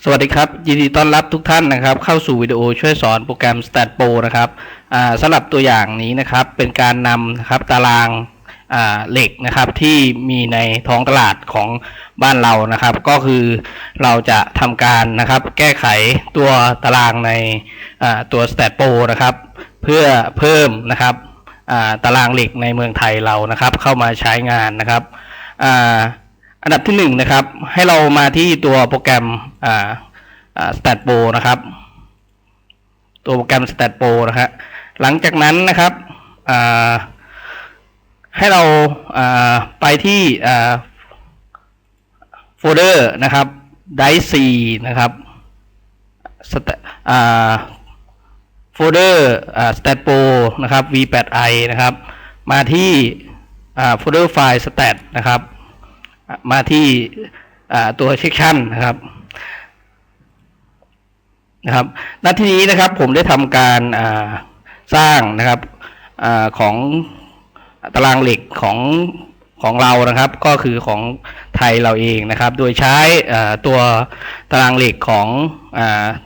สวัสดีครับ ยินดีต้อนรับทุกท่านนะครับ เข้าสู่วิดีโอช่วยสอนโปรแกรม Stat Pro นะครับสำหรับตัวอย่างนี้นะครับ เป็นการนำนะครับตารางาเหล็กนะครับที่มีในท้องตลาดของบ้านเรานะครับ ก็คือเราจะทำการนะครับแก้ไขตัวตารางในตัว Stat Pro นะครับ เพื่อเพิ่มนะครับาตารางเหล็กในเมืองไทยเรานะครับ เข้ามาใช้งานนะครับ อันดับที่หนึ่งนะครับ ให้เรามาที่ตัวโปรแกรมอ่าอ่า Stat Pro นะครับ ตัวโปรแกรม Stat Pro นะฮะหลังจากนั้นนะครับอ่าให้เราอ่าไปที่อ่าโฟลเดอร์นะครับ Dice C นะครับอ่าโฟลเดอร์อ่า Stat Pro นะครับ V8i นะครับ มาที่อ่าโฟลเดอร์ไฟล์ Stat นะครับ มาที่ตัวเช็คชั่นนะครับนะครับณที่นี้นะครับผมได้ทำการสร้างนะครับอของตารางเหล็กของของเรานะครับ ก็คือของไทยเราเองนะครับ โดยใช้ตัวตารางเหล็กของอ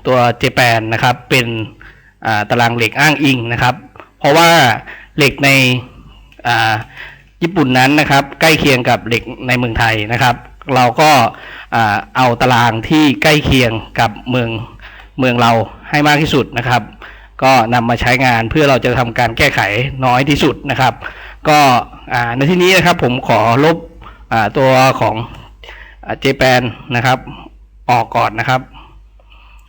ตัวเจแปนนะครับ เป็นตารางเหล็กอ้างอิงนะครับ เพราะว่าเหล็กใน ญี่ปุ่นนั้นนะครับ ใกล้เคียงกับเหล็กในเมืองไทยนะครับ เราก็เอาตารางที่ใกล้เคียงกับเมืองเมืองเราให้มากที่สุดนะครับ ก็นำมาใช้งานเพื่อเราจะทำการแก้ไขน้อยที่สุดนะครับ ก็ในที่นี้นะครับผมขอลบอตัวของเจแปนนะครับออกก่อนนะครับ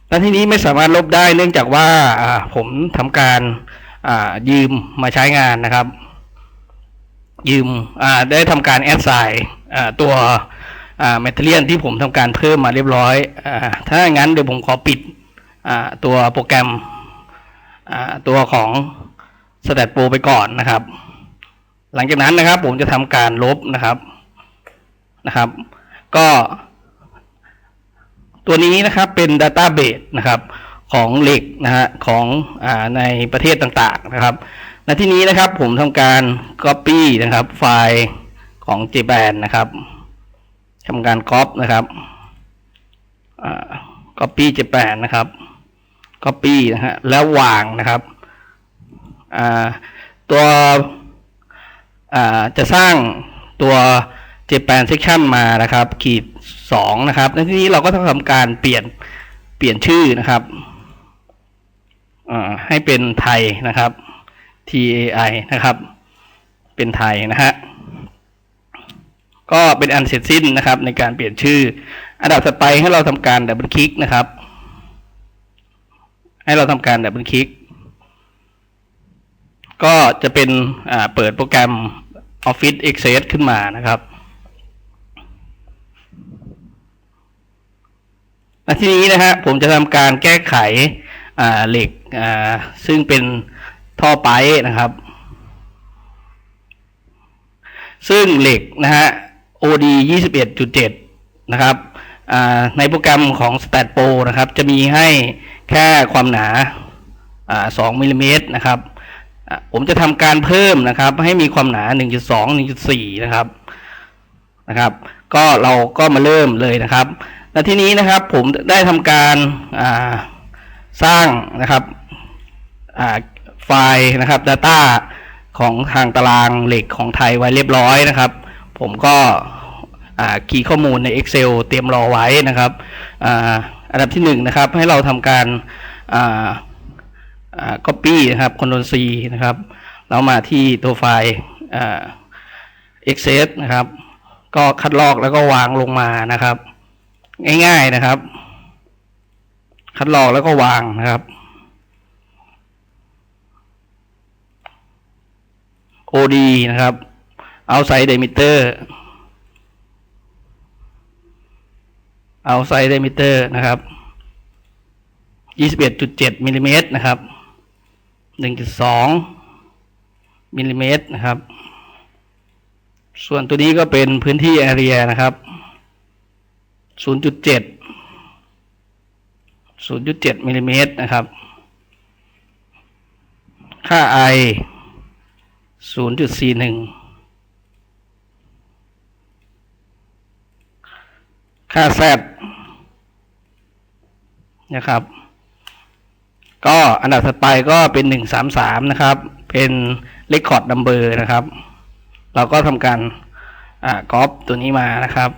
และที่นี้ไม่สามารถลบได้เนื่องจากว่าผมทำการยืมมาใช้งานนะครับ ยืมได้ทำการแอดไซน์ตัวแมทเทียนที่ผมทำการเพิ่มมาเรียบร้อยอถ้าอย่างนั้นเดี๋ยวผมขอปิดตัวโปรแกรมตัวของ Stat Pro ไปก่อนนะครับ หลังจากนั้นนะครับ ผมจะทำการลบนะครับนะครับ ก็ ตัวนี้นะครับเป็น Database นะครับของเหล็กนะฮะของอในประเทศต่างๆนะครับ ในที่นี้นะครับผมทำการ Copy นะครับ ไฟล์ของ JBan นะครับทำการ Copy นะครับ Copy JBan นะครับ Copy นะฮะแล้ววางนะครับตัวจะสร้างตัว JBan Section มานะครับ ขีดสองนะครับในที่นี้เราก็ต้องทำการเปลี่ยนเปลี่ยนชื่อนะครับให้เป็นไทยนะครับ TAI นะครับ เป็นไทยนะฮะก็เป็นอันเสร็จสิ้นนะครับ ในการเปลี่ยนชื่อ อันดับถัดไปให้เราทำการดับเบิลคลิกนะครับ ให้เราทำการดับเบิลคลิกก็จะเป็นเปิดโปรแกรม Office Access ขึ้นมานะครับและทีนี้นะฮะผมจะทำการแก้ไขเหล็กซึ่งเป็น ท่อไปนะครับ ซึ่งเหล็กนะฮะ OD 21.7 นะครับในโปรแกรมของ Stat Pro นะครับ จะมีให้แค่ความหนาอา2มิลลิเมตรนะครับผมจะทำการเพิ่มนะครับ ให้มีความหนา 1.2 1.4 นะครับนะครับ ก็เราก็มาเริ่มเลยนะครับและที่นี้นะครับผมได้ทำการาสร้างนะครับ ไฟล์นะครับ Data ของทางตารางเหล็กของไทยไว้เรียบร้อยนะครับ ผมก็คีย์ข้อมูลใน Excel เตรียมรอไว้นะครับออันดับที่หนึ่งนะครับ ให้เราทำการอ่าอ่า copy นะครับ Ctrl C นะครับแล้วมาที่ตัวไฟล์อ่า Access นะครับ ก็คัดลอกแล้วก็วางลงมานะครับ ง่ายๆนะครับ คัดลอกแล้วก็วางนะครับ OD นะครับ outside diameter outside diameter นะครับ 21.7มิลลิเมตรนะครับ 1.2มิลลิเมตรนะครับ ส่วนตัวนี้ก็เป็นพื้นที่ area นะครับ 0.7 0.7มิลลิเมตรนะครับ ค่า i 0.41ค่า z นะครับ ก็อันดับถัดไปก็เป็นหนึ่งสามสามนะครับ เป็นเลคคอร์ดนัมเบอร์นะครับ เราก็ทำการอ่าก๊อปตัวนี้มานะครับ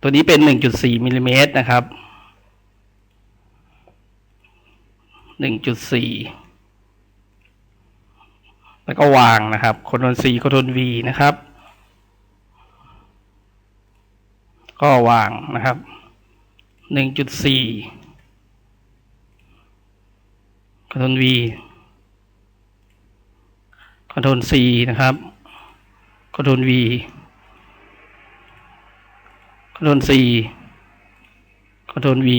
ตัวนี้เป็นหนึ่งจุดสี่มิลลิเมตรนะครับหนึ่งจุดสี่ แล้วก็วางนะครับคอนโทรล C คนโทรล V นะครับ ก็วางนะครับหนึ่งจุดสี่คอนโทรล V คนโทรล C นะครับคอนโทรล V คอนโทรล C คนโทรล V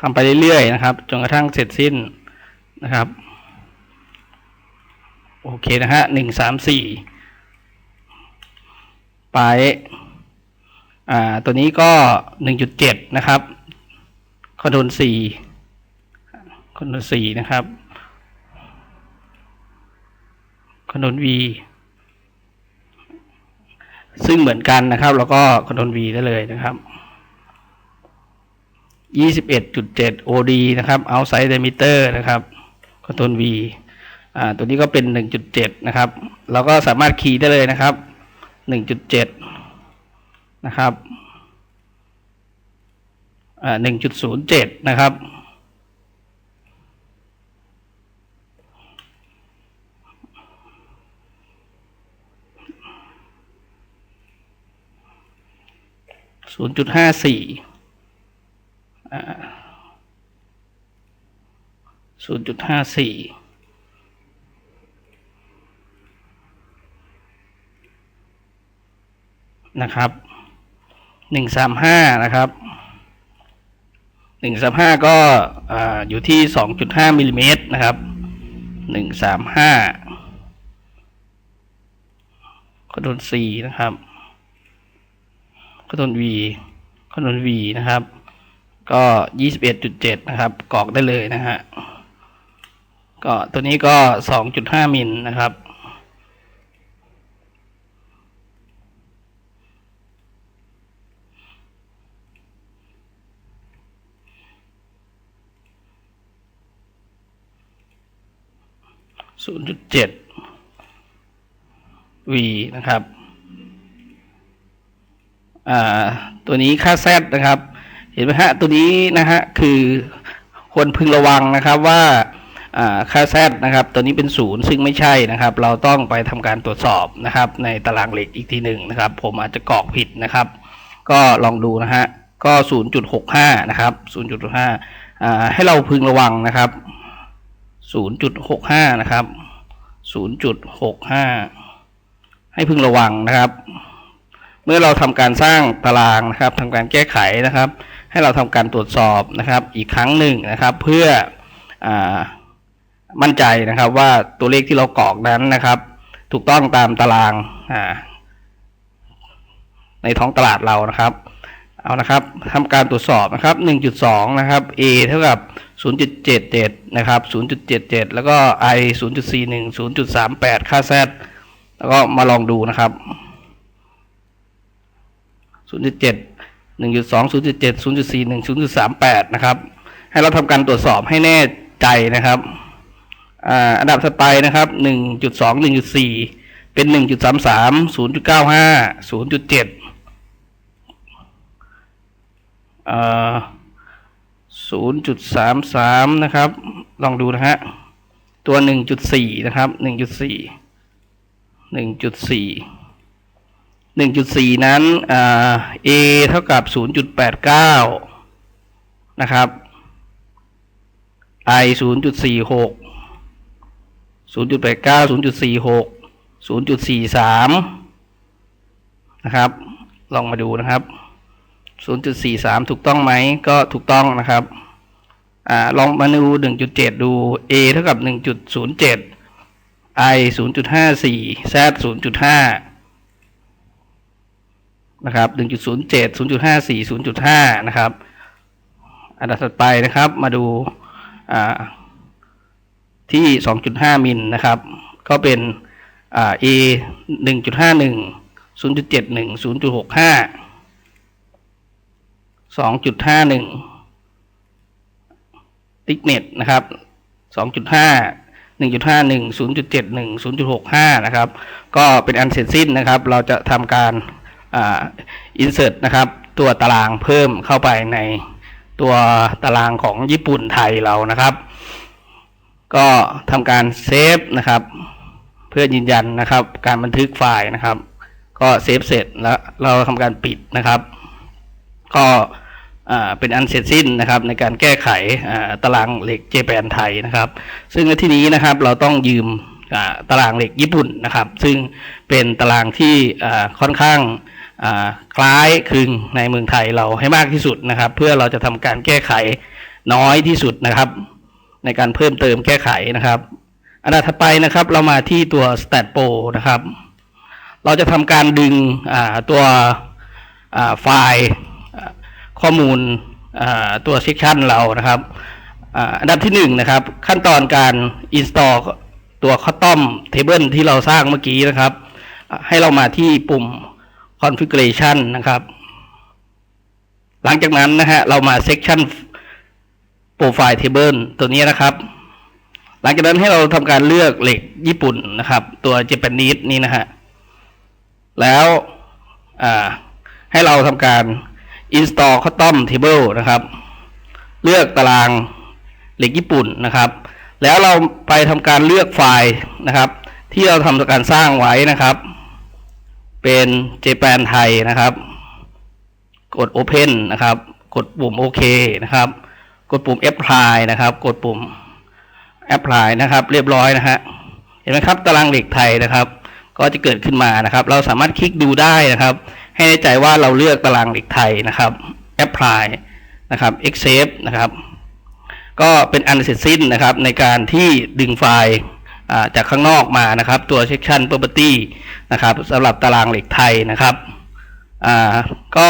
ทำไปเรื่อยๆนะครับ จนกระทั่งเสร็จสิ้นนะครับ โอเคนะฮะหนึ่งสามสี่ไปอ่าตัวนี้ก็หนึ่งจุดเจ็ดนะครับคอนโทรลสี่คอนโทรลสี่นะครับคอนโทรล V ซึ่งเหมือนกันนะครับ แล้วก็คอนโทรล V ได้เลยนะครับ 21.7 OD นะครับ outside diameter นะครับคอนโทรล V อ่า ตัวนี้ก็เป็น 1.7 นะครับ เราก็สามารถคีย์ได้เลยนะครับ 1.7 นะครับ อ่า 1.07 นะครับศูนย์จุดห้าสี่ ศูนย์จุดห้าสี่นะครับหนึ่งสามห้านะครับหนึ่งสามห้าก็อยู่ที่สองจุดห้ามิลลิเมตรนะครับหนึ่งสามห้าคอนโทรล C นะครับคอนโทรล V คอนโทรล V นะครับ ก็ยี่สิบเอ็ดจุดเจ็ดนะครับกรอกได้เลยนะฮะก็ตัวนี้ก็สองจุดห้ามิลนะครับศูนย์จุดเจ็ด V นะครับอ่าตัวนี้ค่า Z นะครับ เห็นไหมฮะ ตัวนี้นะฮะ คือควรพึงระวังนะครับว่าอ่าค่า Z นะครับ ตัวนี้เป็นศูนย์ซึ่งไม่ใช่นะครับ เราต้องไปทำการตรวจสอบนะครับ ในตารางเหล็กอีกทีหนึ่งนะครับ ผมอาจจะกรอกผิดนะครับ ก็ลองดูนะฮะ ก็ 0.65 นะครับ 0.65อ่าให้เราพึงระวังนะครับ 0.65 นะครับ 0.65 ให้พึงระวังนะครับ เมื่อเราทำการสร้างตารางนะครับทำการแก้ไขนะครับ ให้เราทำการตรวจสอบนะครับ อีกครั้งหนึ่งนะครับ เพื่ออมั่นใจนะครับว่าตัวเลขที่เรากรอกนั้นนะครับ ถูกต้องตามตารางในท้องตลาดเรานะครับเอานะครับทำการตรวจสอบนะครับ 1.2 นะครับ A เท่ากับ 0.77 นะครับ 0.77 แล้วก็ I 0.41 0.38 ค่า Z แล้วก็มาลองดูนะครับ 0.7 หนึ่งจุดสองศูนย์จุดเจ็ดศูนย์จุดสี่หนึ่งศูนย์จุดสามแปดนะครับ ให้เราทำการตรวจสอบให้แน่ใจนะครับอันดับสไปนะครับหนึ่งจุดสองหนึ่งจุดสี่เป็นหนึ่งจุดสามสามศูนย์จุดเก้าห้าศูนย์จุดเจ็ดศูนย์จุดสามสามนะครับ ลองดูนะฮะ ตัวหนึ่งจุดสี่นะครับหนึ่งจุดสี่หนึ่งจุดสี่ 1.4 นั้นอ่า A เท่ากับ 0.89 นะครับ I 0.46 0.89 0.46 0.43 นะครับ ลองมาดูนะครับ 0.43 ถูกต้องไหม ก็ถูกต้องนะครับอลองมาดู 1.7 ดู A เท่ากับ 1.07 I 0.54 Z 0.5 นะครับ1.07 0.54 0.5 นะครับ อันดับถัดไปนะครับ มาดูอ่าที่ 2.5 มิลนะครับ ก็เป็นอ่า A 1.51 0.71 0.65สองจุดห้าหนึ่งติ๊กเน็ตนะครับสองจุดห้าหนึ่งจุดห้าหนึ่งศูนย์จุดเจ็ดหนึ่งศูนย์จุดหกห้านะครับ ก็เป็นอันเสร็จสิ้นนะครับ เราจะทำการ อ่า insert นะครับ ตัวตารางเพิ่มเข้าไปในตัวตารางของญี่ปุ่นไทยเรานะครับ ก็ทำการเซฟนะครับ เพื่อยืนยันนะครับ การบันทึกไฟล์นะครับ ก็เซฟเสร็จแล้วเราทำการปิดนะครับ ก็อ่าเป็นอันเสร็จสิ้นนะครับ ในการแก้ไขอ่าตารางเหล็กเจแปนไทยนะครับ ซึ่งในที่นี้นะครับเราต้องยืมอ่าตารางเหล็กญี่ปุ่นนะครับ ซึ่งเป็นตารางที่อ่าค่อนข้าง คล้ายคลึงในเมืองไทยเราให้มากที่สุดนะครับ เพื่อเราจะทำการแก้ไขน้อยที่สุดนะครับ ในการเพิ่มเติมแก้ไขนะครับ อันดับถัดไปนะครับเรามาที่ตัว stat pro นะครับ เราจะทำการดึงตัวไฟล์ข้อมูลตัวเซ c ชันเรานะครับอันดับที่หนึ่งนะครับ ขั้นตอนการ install ตัว custom table ที่เราสร้างเมื่อกี้นะครับ ให้เรามาที่ปุ่ม configuration นะครับ หลังจากนั้นนะฮะเรามา section profile table ตัวนี้นะครับ หลังจากนั้นให้เราทำการเลือกเหล็กญี่ปุ่นนะครับ ตัว Japanese นี่นะฮะ แล้วให้เราทำการ install custom table นะครับ เลือกตารางเหล็กญี่ปุ่นนะครับ แล้วเราไปทำการเลือกไฟล์นะครับ ที่เราทำการสร้างไว้นะครับ เป็นเจแปนไทยนะครับ กด Open นะครับ กดปุ่มโอเคนะครับ กดปุ่ม Apply นะครับ กดปุ่ม Apply นะครับ เรียบร้อยนะฮะเห็นไหมครับตารางเหล็กไทยนะครับ ก็จะเกิดขึ้นมานะครับ เราสามารถคลิกดูได้นะครับ ให้แน่ใจว่าเราเลือกตารางเหล็กไทยนะครับ Apply นะครับ Accept นะครับ ก็เป็นอันเสร็จสิ้นนะครับในการที่ดึงไฟล์ จากข้างนอกมานะครับ ตัว section property นะครับสำหรับตารางเหล็กไทยนะครับก็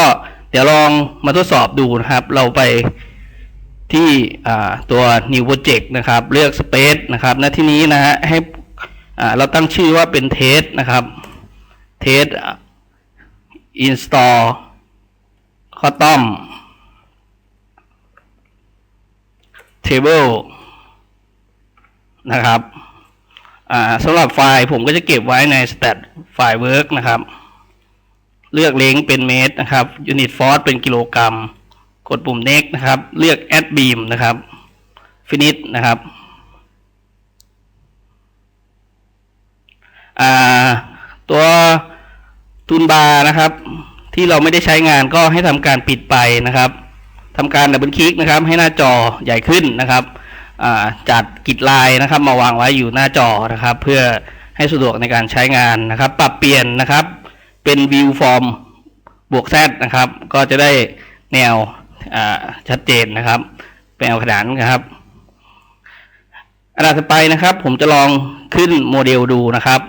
เดี๋ยวลองมาทดสอบดูนะครับ เราไปที่ตัว new project นะครับ เลือก space นะครับณที่นี้นะฮะให้เราตั้งชื่อว่าเป็น test นะครับ test install custom table นะครับ สำหรับไฟล์ผมก็จะเก็บไว้ใน stat file work นะครับ เลือกเลงเป็นเมตรนะครับ unit force เป็นกิโลกรัม กดปุ่ม next นะครับ เลือก add beam นะครับ finish นะครับตัวตูนบาร์นะครับ ที่เราไม่ได้ใช้งานก็ให้ทำการปิดไปนะครับทำการดับเบิลคลิกนะครับ ให้หน้าจอใหญ่ขึ้นนะครับ จัดกิจลายนะครับ มาวางไว้อยู่หน้าจอนะครับ เพื่อให้สะดวกในการใช้งานนะครับ ปรับเปลี่ยนนะครับ เป็นวิวฟอร์มบวกแซดนะครับ ก็จะได้แนวชัดเจนนะครับเป็นแนวขนานนะครับอันดับต่อไปนะครับ ผมจะลองขึ้นโมเดลดูนะครับ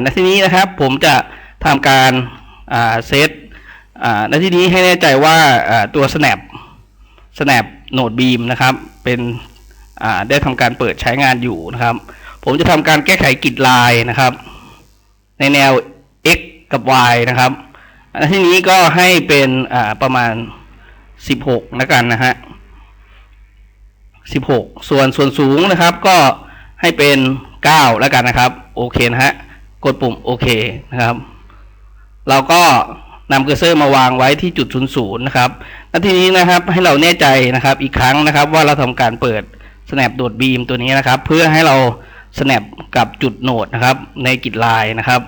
ในที่นี้นะครับ ผมจะทำการเซตในที่นี้ให้แน่ใจว่าอ่าตัว snap snap node beam นะครับ เป็นได้ทำการเปิดใช้งานอยู่นะครับ ผมจะทำการแก้ไขกริดลายนะครับ ในแนว x กับ y นะครับที่นี้ก็ให้เป็นประมาณ 16แล้วกันนะฮะ16 ส่วนส่วนสูงนะครับ ก็ให้เป็น9แล้วกันนะครับ โอเคนะฮะกดปุ่มโอเคนะครับ เราก็นำเคอร์เซอร์มาวางไว้ที่จุด 00นะครับ และทีนี้นะครับให้เราแน่ใจนะครับอีกครั้งนะครับว่าเราทำการเปิด snap โดด beam ตัวนี้นะครับ เพื่อให้เรา snap กับจุดโหนดนะครับในกิจลายนะครับ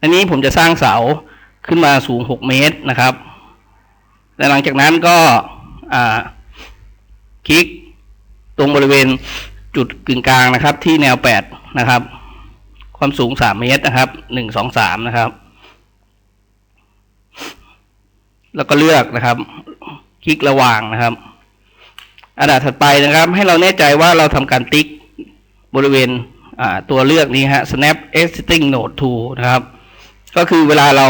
อันนี้ผมจะสร้างเสาขึ้นมาสูง 6 เมตรนะครับ และหลังจากนั้นก็คลิกตรงบริเวณจุดกึ่งกลางนะครับ ที่แนว 8 นะครับ ความสูง 3 เมตรนะครับ 1 2 3 นะครับ แล้วก็เลือกนะครับ คลิกระหว่างนะครับ อันดับถัดไปนะครับ ให้เราแน่ใจว่าเราทำการติ๊กบริเวณตัวเลือกนี้ฮะ snap existing node to นะครับ ก็คือเวลาเรา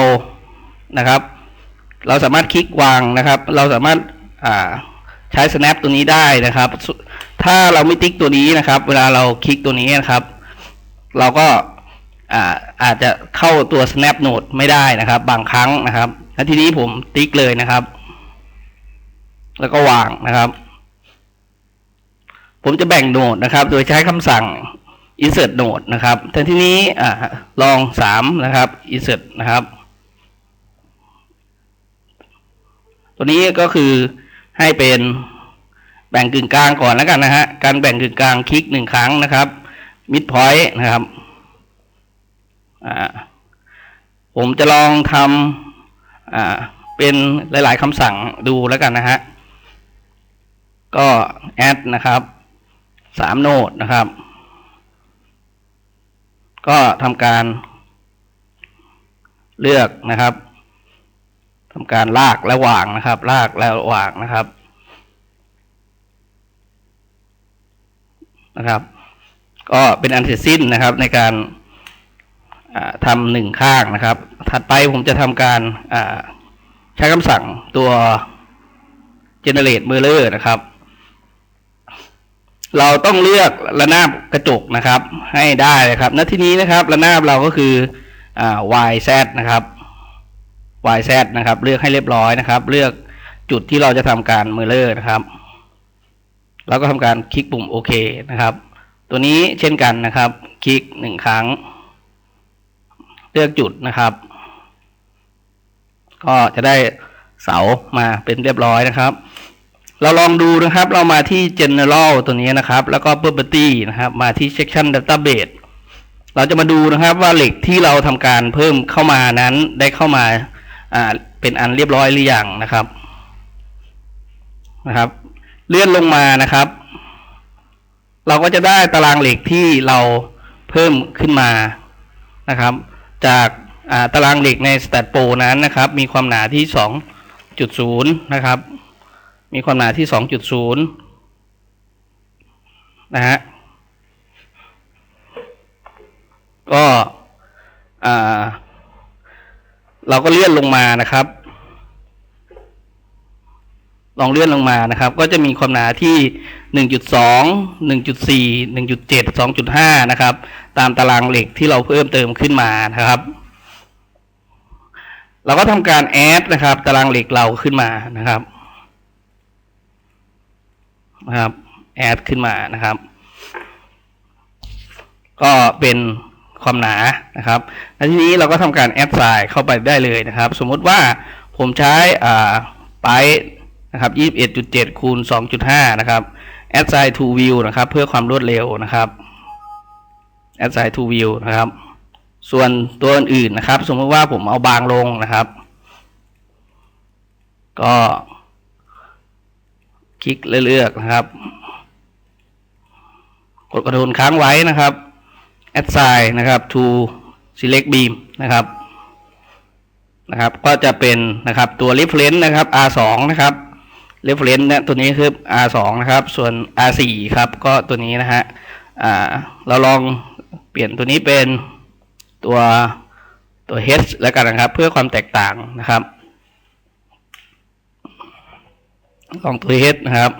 นะครับ เราสามารถคลิกวางนะครับ เราสามารถาใช้ snap ตัวนี้ได้นะครับ ถ้าเราไม่ติ๊กตัวนี้นะครับ เวลาเราคลิกตัวนี้นะครับ เราก็อาอาจจะเข้าตัว snap node ไม่ได้นะครับ บางครั้งนะครับ และทีนี้ผมติ๊กเลยนะครับ แล้วก็วางนะครับ ผมจะแบ่งโหนดนะครับ โดยใช้คำสั่ง insert node นะครับแต่ทีนี้อลองสามนะครับ insert นะครับ ตัวนี้ก็คือให้เป็นแบ่งกึ่งกลางก่อนแล้วกันนะฮะ การแบ่งกึ่งกลางคลิกหนึ่งครั้งนะครับ mid point นะครับ ผมจะลองทำ อ่าเป็นหลาย ๆคำสั่งดูแล้วกันนะฮะ ก็ add นะครับสามโนดนะครับ ก็ทำการเลือกนะครับทำการลากและวางนะครับ ลากและวางนะครับนะครับ ก็เป็นอันเสร็จสิ้นนะครับในการ ทำหนึ่งข้างนะครับ ถัดไปผมจะทำการใช้คำสั่งตัว generate mirror นะครับ เราต้องเลือกระนาบกระจกนะครับ ให้ได้เลยครับณที่นี้นะครับ ระนาบเราก็คืออ YZ นะครับ YZ นะครับ เลือกให้เรียบร้อยนะครับ เลือกจุดที่เราจะทำการ mirror นะครับ แล้วก็ทำการคลิกปุ่มโอเคนะครับ ตัวนี้เช่นกันนะครับ คลิกหนึ่งครั้ง ลือกจุดนะครับ ก็จะได้เสามาเป็นเรียบร้อยนะครับ เราลองดูนะครับ เรามาที่ general ตัวนี้นะครับ แล้วก็ property นะครับ มาที่ section database เราจะมาดูนะครับว่าเหล็กที่เราทำการเพิ่มเข้ามานั้นได้เข้ามาอ่าเป็นอันเรียบร้อยหรือยังนะครับนะครับ เลื่อนลงมานะครับ เราก็จะได้ตารางเหล็กที่เราเพิ่มขึ้นมานะครับ จากาตารางเหล็กใน Stat Pro นั้นนะครับ มีความหนาที่ 2.0 นะครับ มีความหนาที่ 2.0 นะฮะก็เราก็เลื่อนลงมานะครับ ลองเลื่อนลงมานะครับ ก็จะมีความหนาที่ 1.2 1.4 1.7 2.5 นะครับ ตามตารางเหล็กที่เราเพิ่มเติมขึ้นมานะครับ เราก็ทำการแอดนะครับ ตารางเหล็กเราขึ้นมานะครับนะครับแอดขึ้นมานะครับ ก็เป็นความหนานะครับแล้วทีนี้เราก็ทำการแอดไซน์เข้าไปได้เลยนะครับ สมมติว่าผมใช้อ่าไปนะครับ21.7คูณ2.5 นะครับ add sign to view นะครับ เพื่อความรวดเร็วนะครับ add sign to view นะครับ ส่วนตัวอื่นนะครับ สมมติว่าผมเอาบางลงนะครับ ก็คลิกเลือกนะครับ กดกระโดนค้างไว้นะครับ add sign นะครับ to select beam นะครับนะครับ ก็จะเป็นนะครับตัว reference นะครับ R2 นะครับ reference เนี่ยตัวนี้คือ R2 นะครับ ส่วน R4 ครับ ก็ตัวนี้นะฮะ อ่า เราลอง ลี่ยนตัวนี้เป็นตัวตัว H แล้วกันนะครับ เพื่อความแตกต่างนะครับลองตัว H นะครับ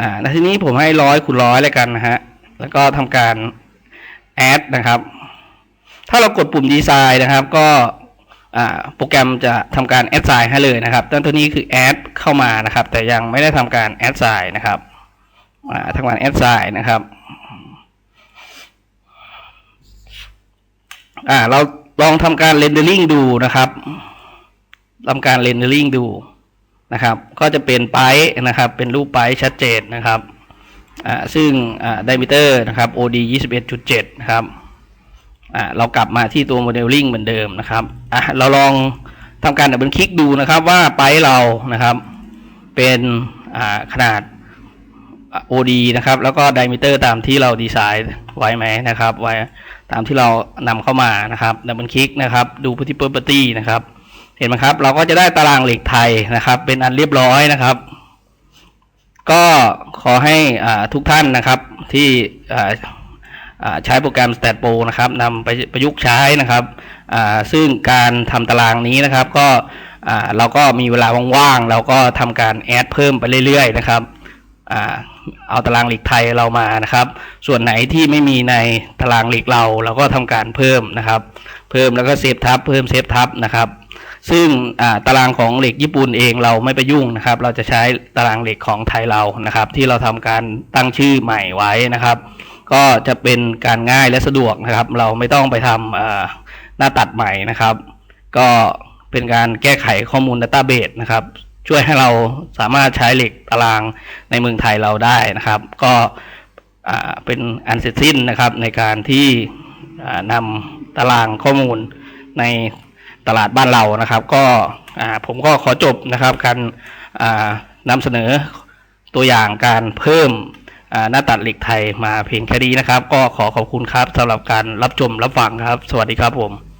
อ่าที่นี้ผมให้ร้อยคูณร้อยแล้วกันนะฮะแล้วก็ทำการ add นะครับ ถ้าเรากดปุ่มดีไซน์นะครับ ก็อ่าโปรแกรมจะทำการ add sign ให้เลยนะครับตั้งตัวนี้คือ add เข้ามานะครับ แต่ยังไม่ได้ทำการ add sign นะครับอ่าทำการ add sign นะครับ อ่า เราลองทำการ rendering ดูนะครับทำการ rendering ดูนะครับ ก็จะเป็นไปนะครับ เป็นรูปไปชัดเจนนะครับอ่าซึ่งอ่า diameter นะครับ OD 21.7 นะครับอ่าเรากลับมาที่ตัว modeling เหมือนเดิมนะครับอะเราลองทำการดับเบิลคลิกดูนะครับว่าไปเรานะครับ เป็นอ่าขนาด OD นะครับ แล้วก็ diameter ตามที่เราดีไซน์ไว้ไหมนะครับ ไว้ ตามที่เรานำเข้ามานะครับดับเบิลคลิกนะครับ ดู Pretty Property นะครับ เห็นไหมครับ เราก็จะได้ตารางเหล็กไทยนะครับ เป็นอันเรียบร้อยนะครับ ก็ขอให้ทุกท่านนะครับที่ใช้โปรแกรม Stat Pro นะครับนำไปประยุกต์ใช้นะครับซึ่งการทำตารางนี้นะครับ ก็เราก็มีเวลาว่างๆเราก็ทำการแอดเพิ่มไปเรื่อยๆนะครับ เอาตารางเหล็กไทยเรามานะครับ ส่วนไหนที่ไม่มีในตารางเหล็กเราเราก็ทำการเพิ่มนะครับ เพิ่มแล้วก็เซฟทับเพิ่มเซฟทับนะครับ ซึ่งตารางของเหล็กญี่ปุ่นเองเราไม่ไปยุ่งนะครับ เราจะใช้ตารางเหล็กของไทยเรานะครับ ที่เราทำการตั้งชื่อใหม่ไว้นะครับ ก็จะเป็นการง่ายและสะดวกนะครับ เราไม่ต้องไปทำหน้าตัดใหม่นะครับ ก็เป็นการแก้ไขข้อมูล Database นะครับ ช่วยให้เราสามารถใช้เหล็กตารางในเมืองไทยเราได้นะครับ ก็เป็นอันเสร็จสิ้นนะครับในการที่นำตารางข้อมูลในตลาดบ้านเรานะครับ ก็ผมก็ขอจบนะครับการนำเสนอตัวอย่างการเพิ่มหน้าตัดเหล็กไทยมาเพียงแค่นี้นะครับ ก็ขอขอบคุณครับสำหรับการรับชมรับฟังครับ สวัสดีครับผม